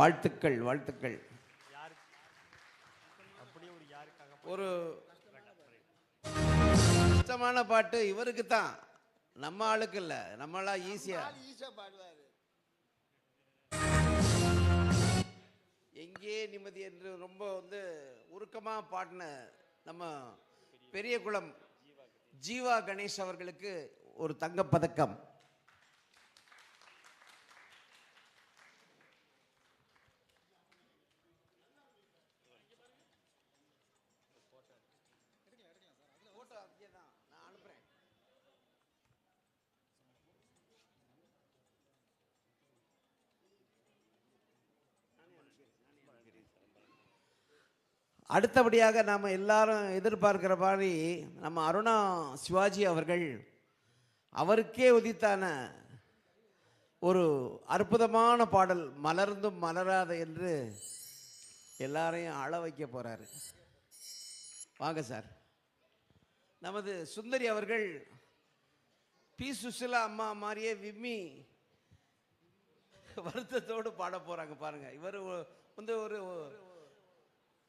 வாழ்த்துக்கள் வாழ்த்துக்கள். ஒரு கஷ்டமான பாட்டு இவருக்கு தான் நம்ம ஆளுக்கு இல்ல. நம்மளா ஈஸியா எங்கே நிம்மதி என்று ரொம்ப வந்து உருக்கமா பாடின நம்ம பெரிய குளம் ஜீவா கணேஷ் அவர்களுக்கு ஒரு தங்கப் அடுத்தபடியாக நாம் எல்லாரும் எதிர்பார்க்கிற மாதிரி நம்ம அருணா சிவாஜி அவர்கள் அவருக்கே உதித்தான ஒரு அற்புதமான பாடல் மலர்ந்தும் மலராத என்று எல்லாரையும் அழ வைக்க போகிறாரு வாங்க சார். நமது சுந்தரி அவர்கள் பி. சுசிலா அம்மா மாதிரியே விம்மி வருத்தத்தோடு பாட போகிறாங்க பாருங்கள் இவர் வந்து ஒரு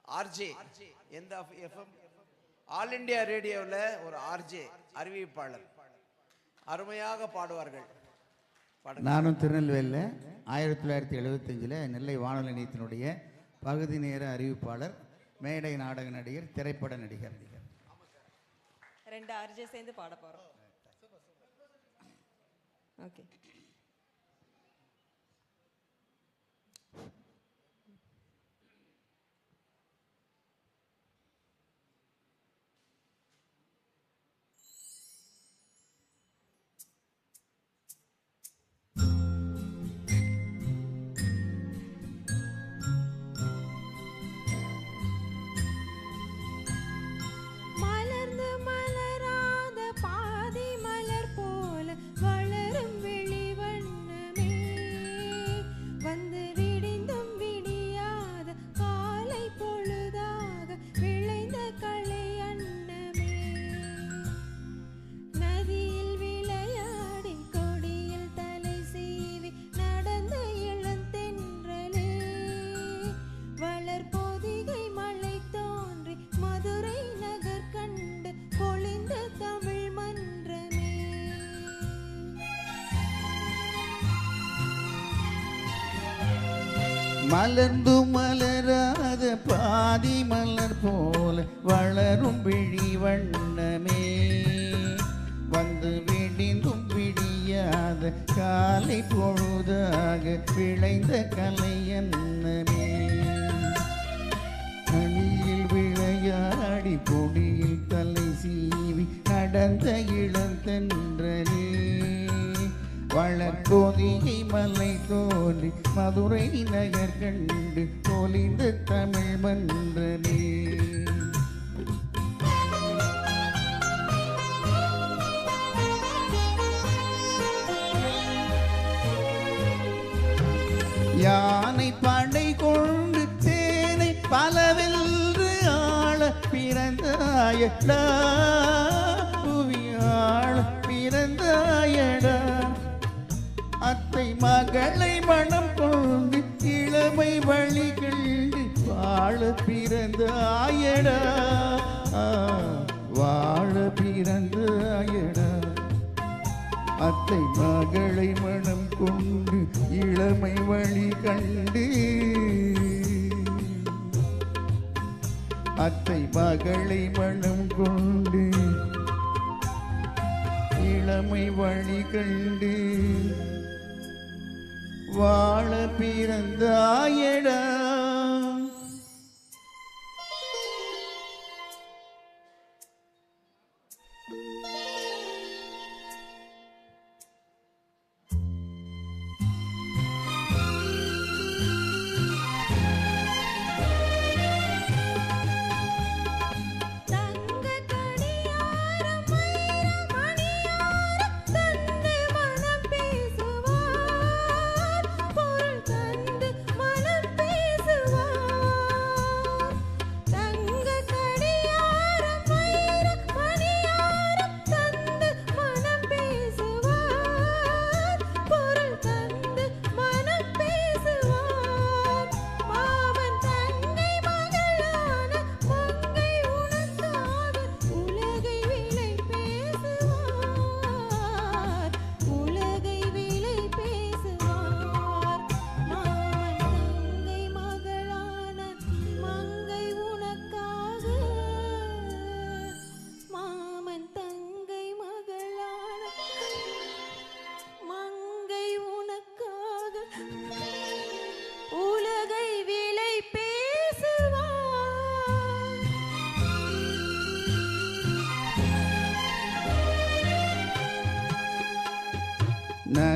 ஆர்ஜே எந்த எஃப்எம் ஆல் இந்தியா ரேடியோவில் ஒரு ஆர்ஜே அறிவிப்பாளர். அருமையாக பாடுவார்கள். நானும் திருநெல்வேலியில் ஆயிரத்தி தொள்ளாயிரத்தி எழுபத்தஞ்சில் நெல்லை வானொலி நிலையத்தினுடைய பகுதி நேர அறிவிப்பாளர் மேடை நாடக நடிகர் திரைப்பட நடிகர். ரெண்டு ஆர்ஜே சேர்ந்து பாட போறோம். ஓகே மலர்ந்து மலராத பாதி மலர் போல வளரும் விழி வண்ணமே. வந்து விடிந்தும் விடியாத காலை பொழுதாக விளைந்த கலை என்னமே அணியில் விளையாடி பொடியில் தலை சீவி நடந்த இளந்தன்றே வளர்கோதிகை மலை தோன்றி மதுரை நகர் கண்டு தோலிந்து தமிழ் மன்றனே யானை படை கொண்டு சேனை பலவென்று ஆள பிறந்தாயடா. புவியாள பிறந்தாயடா. அத்தை மகளை மனம் கொண்டு இளமை வழி கண்டு வாழ பிறந்த ஆயடா. வாழ பிறந்த ஆயடா. அத்தை மகளை மனம் கொண்டு இளமை வழி கண்டு. அத்தை மகளை மனம் கொண்டு இளமை வழி கண்டு. வாழ பிறந்தாயடா.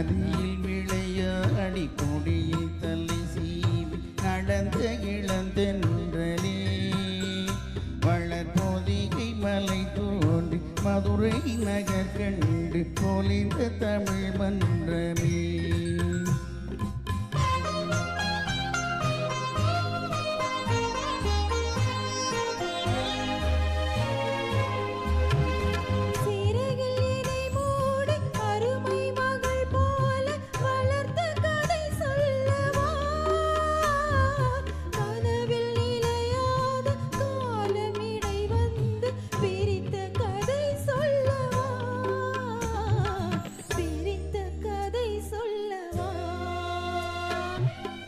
நதியில் விளையாடி கொடியில் தள்ளி சீவி நடந்த இளந்தென்றலே வளர் பொதிகை மலை தோன்றி மதுரை நகர் கண்டு பொலிந்த தமிழ் மன்றமே.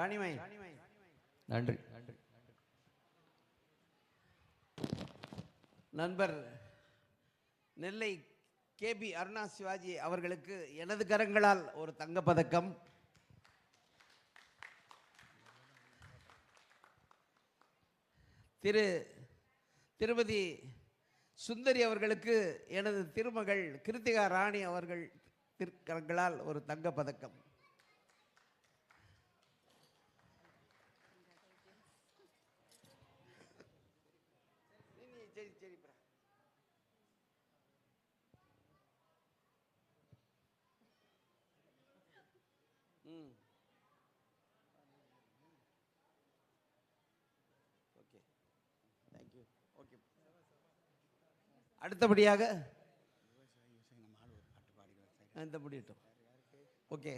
ராணிமை நன்றி. நண்பர் நெல்லை கேபி அருணா சிவாஜி அவர்களுக்கு எனது கரங்களால் ஒரு தங்கப்பதக்கம். திரு திருமதி சுந்தரி அவர்களுக்கு எனது திருமகள் கிருத்திகா ராணி அவர்கள் திருக்கரங்களால் ஒரு தங்கப்பதக்கம். ஓகே தேங்க்யூ ஓகே அடுத்தபடியாக. இந்த முடியட்டும் ஓகே